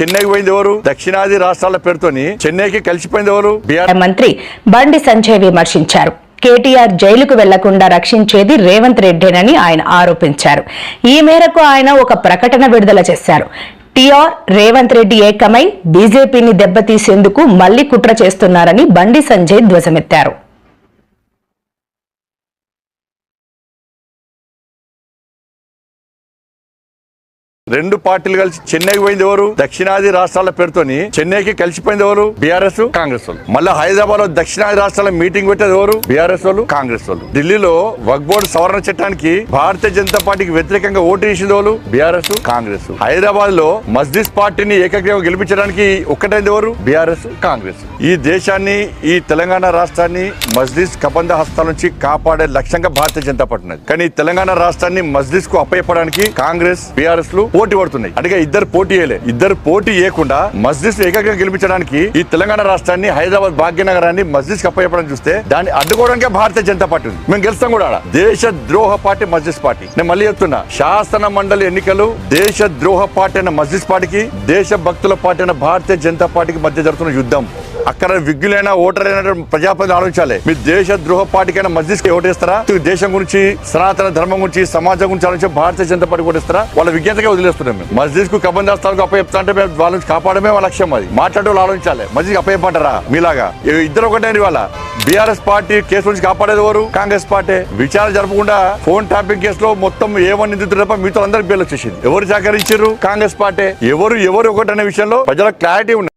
చెన్నైకి పోయింది ఎవరు? దక్షిణాది రాష్ట్రాల పేరుతోని చెన్నైకి కలిసిపోయింది ఎవరు? మంత్రి బండి సంజయ్ విమర్శించారు. కేటీఆర్ జైలుకు వెళ్ళకుండా రక్షించేది రేవంత్ రెడ్డేనని ఆయన ఆరోపించారు. ఈ మేరకు ఆయన ఒక ప్రకటన విడుదల చేశారు. టిఆర్ రేవంత్ రెడ్డి ఏకమై బీజేపీని దెబ్బతీసేందుకు మళ్ళీ కుట్ర చేస్తున్నారని బండి సంజయ్ ధ్వజమెత్తారు. రెండు పార్టీలు కలిసి చెన్నైకి పోయింది ఎవరు? దక్షిణాది రాష్ట్రాల పేరుతోని చెన్నైకి కలిసిపోయింది ఎవరు? బీఆర్ఎస్ కాంగ్రెస్ వాళ్ళు. మళ్ళీ హైదరాబాద్లో దక్షిణాది రాష్ట్రాల మీటింగ్ పెట్టేది ఎవరు? బీఆర్ఎస్ వాళ్ళు? కాంగ్రెస్ వాళ్ళు. ఢిల్లీలో వక్ బోర్డు సవరణ చట్టానికి భారతీయ జనతా పార్టీకి వ్యతిరేకంగా ఓటు వేసింది వాళ్ళు బీఆర్ఎస్ కాంగ్రెస్ హైదరాబాద్లో మస్జిద్ పార్టీని ఏకగ్రీవం గెలిపించడానికి ఒక్కటైంది ఎవరు? బీఆర్ఎస్ కాంగ్రెస్ ఈ దేశాన్ని ఈ తెలంగాణ రాష్ట్రాన్ని మస్జిద్ కబంధ హస్తాల నుంచి కాపాడే లక్ష్యంగా భారతీయ జనతా పార్టీ కానీ తెలంగాణ రాష్ట్రాన్ని మస్జిద్కు అప్పయ్యపడానికి కాంగ్రెస్ బీఆర్ఎస్లు పోటీ పడుతున్నాయి. అంటే ఇద్దరు పోటీ చేయలే. ఇద్దరు పోటీ చేయకుండా మస్జిద్ ఏకంగా గెలిపించడానికి ఈ తెలంగాణ రాష్ట్రాన్ని హైదరాబాద్ భాగ్యనగరాన్ని మస్జిద్కి చూస్తే దాన్ని అడ్డుకోవడానికి భారతీయ జనతా పార్టీ ఉంది. మేము గెలుస్తాం కూడా ఆడ. దేశ ద్రోహ పార్టీ మస్జిద్ పార్టీ. నేను మళ్ళీ చెప్తున్నా శాసన మండలి ఎన్నికలు దేశ ద్రోహ పార్టీ అయిన మస్జిద్ పార్టీకి దేశ భక్తుల పార్టీ అయిన భారతీయ జనతా పార్టీకి మధ్య జరుగుతున్న యుద్ధం. అక్కడ విగ్గులైన ఓటర్ అయిన ప్రజాపతి ఆలోచించాలి. మీ దేశ ద్రోహ పార్టీకైనా మస్జిద్కి ఓటేస్తారా దేశం గురించి సనాతన ధర్మం గురించి సమాజం గురించి ఆలోచించి భారతీయ జనతా పార్టీ ఓటేస్తారా? వాళ్ళ విజ్ఞతగా వదిలేస్తున్నాం మేము. మస్జిద్కు కబందాస్తాలకు అప్పచెప్తా అంటే మేము వాళ్ళని కాపాడమే వాళ్ళ లక్ష్యం అది. మాట్లాడే వాళ్ళు ఆలోచించాలి. మస్జిద్ అప్పచెప్పంటారా మీలాగా. ఇద్దరు ఒకటే వాళ్ళ బీఆర్ఎస్ పార్టీ కేసు నుంచి కాపాడేది ఎవరు? కాంగ్రెస్ పార్టీ. విచారణ జరపకుండా ఫోన్ ట్యాపింగ్ కేసులో మొత్తం ఏమని నిందితులు తప్ప మీతో అందరికి బెయిల్ వచ్చేసింది. ఎవరు సహకరించారు? కాంగ్రెస్ పార్టీ. ఎవరు ఎవరు ఒకటనే విషయంలో ప్రజలకు క్లారిటీ ఉంది